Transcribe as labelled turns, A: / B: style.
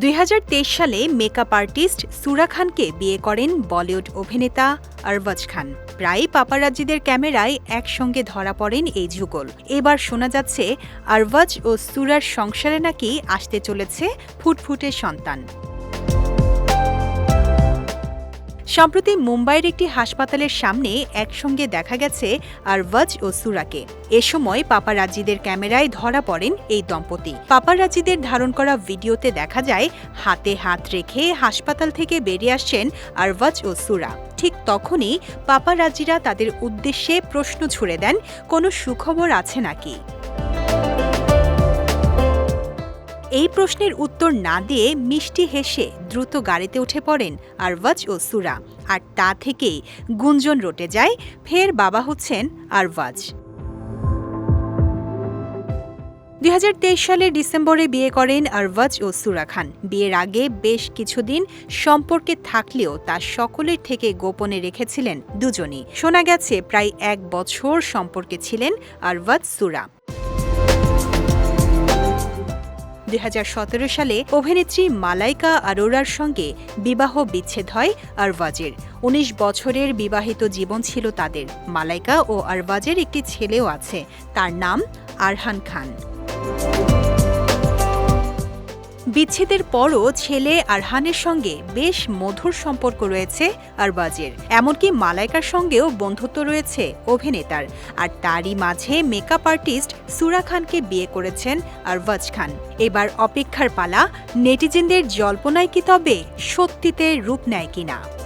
A: দুই হাজার তেইশ সালে মেকআপ আর্টিস্ট সুরা খানকে বিয়ে করেন বলিউড অভিনেতা আরবাজ খান। প্রায় পাপারাজ্জিদের ক্যামেরায় একসঙ্গে ধরা পড়েন এই যুগল। এবার শোনা যাচ্ছে আরবাজ ও সুরার সংসারে নাকি আসতে চলেছে ফুটফুটে সন্তান। সম্প্রতি মুম্বাইয়ের একটি হাসপাতালের সামনে একসঙ্গে দেখা গেছে আরওয়াজ ও সুরাকে। এ সময় পাপারাজ্জিদের ক্যামেরায় ধরা পড়েন এই দম্পতি। পাপারাজ্জিদের ধারণ করা ভিডিওতে দেখা যায়, হাতে হাত রেখে হাসপাতাল থেকে বেরিয়ে আসছেন আরওয়াজ ও সুরা। ঠিক তখনই পাপারাজ্জিরা তাদের উদ্দেশ্যে প্রশ্ন ছুড়ে দেন, কোনো সুখবর আছে নাকি? এই প্রশ্নের উত্তর না দিয়ে মিষ্টি হেসে দ্রুত গাড়িতে উঠে পড়েন আরওয়াজ ও সুরা। আর তা থেকেই গুঞ্জন রটে যায়, ফের বাবা হচ্ছেন আরওয়াজ। দুই হাজার তেইশ সালের ডিসেম্বরে বিয়ে করেন আরওয়াজ ও সুরা খান। বিয়ের আগে বেশ কিছুদিন সম্পর্কে থাকলেও তা সকলের থেকে গোপনে রেখেছিলেন দুজনই। শোনা গেছে, প্রায় এক বছর সম্পর্কে ছিলেন আরওয়াজ সুরা। দুই হাজার সতেরো সালে অভিনেত্রী মালাইকা আরোরার সঙ্গে বিবাহ বিচ্ছেদ হয় আরওয়াজের। উনিশ বছরের বিবাহিত জীবন ছিল তাদের। মালাইকা ও আরওয়াজের একটি ছেলেও আছে, তার নাম আরহান খান। বিচ্ছেদের পরও ছেলে আরহানের সঙ্গে বেশ মধুর সম্পর্ক রয়েছে আরবাজের। এমনকি মালাইকার সঙ্গেও বন্ধুত্ব রয়েছে অভিনেতার। আর তারই মাঝে মেকআপ আর্টিস্ট সুরা খানকে বিয়ে করেছেন আরবাজ খান। এবার অপেক্ষার পালা, নেটিজেনদের জল্পনায় কি তবে সত্যিতে রূপ নেয় কিনা?